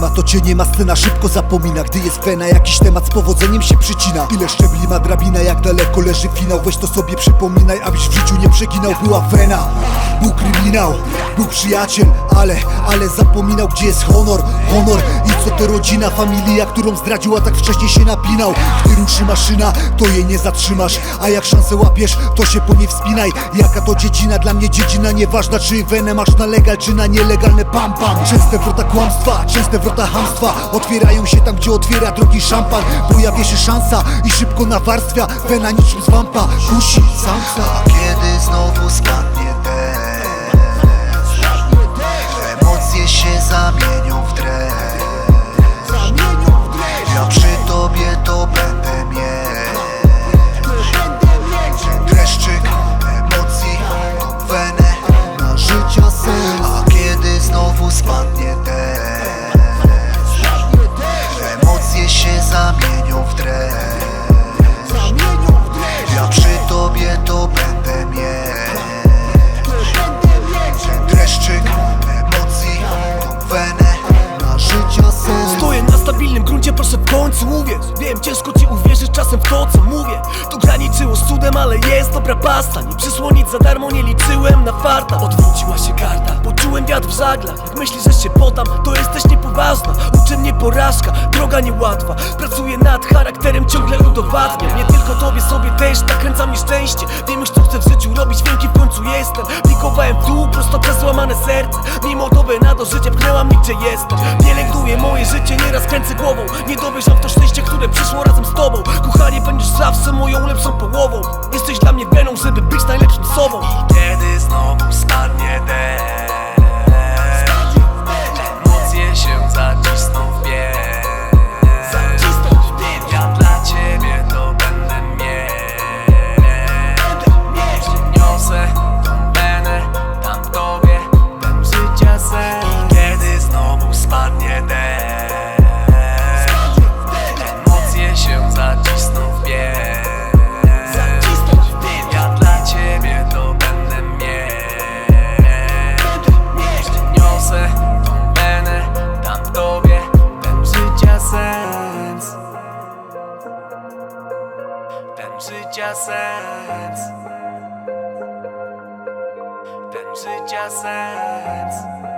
ma, to cię nie ma Scena szybko zapomina, gdy jest wena Jakiś temat z powodzeniem się przycina. Ile szczebli ma drabina, jak daleko leży finał. Weź to sobie przypominaj, abyś w życiu nie przeginał. Była wena, był kryminał Był przyjaciel, ale, ale zapominał Gdzie jest honor, honor I co to rodzina, familia, którą zdradził A tak wcześniej się napinał. Gdy ruszy maszyna, to jej nie zatrzymasz. A jak szansę łapiesz, to się po nie wspinaj. Jaka to dziedzina, dla mnie dziedzina Nieważna czy wenę masz na legal, czy na nielegalne. Pam pam. Częste wrota kłamstwa, częste wrota hamstwa Otwierają się tam, gdzie otwiera drogi szampan. Pojawia się szansa i szybko nawarstwia. Wena niczym z wampa, kusi samca. Kiedy znowu spadnie w końcu uwierz Wiem, ciężko ci uwierzyć czasem w to, co mówię. To graniczyło z cudem, ale jest dobra pasta. Nie przyszło za darmo, nie liczyłem na farta. Odwróciła się karta, poczułem wiatr w żaglach. Jak myślisz, że się podam, to jesteś niepoważna. Uczy mnie porażka, droga niełatwa. Pracuję nad charakterem, ciągle udowadniam Nie tylko tobie, sobie też nakręca mi szczęście Wiem już co chcę w życiu robić, wiem kim w końcu jestem. Plikowałem w dół, prosto złamane serce. Mimo to na do życie pchnęła mnie gdzie jestem Pielęgnuję moje życie, nieraz kręcę głową. Nie dowierzam w to szczęście, które przyszło razem z tobą. Kochanie, będziesz zawsze moją lepszą połową. Jesteś dla mnie weną, żeby być najlepszym sobą sens Ten życia sens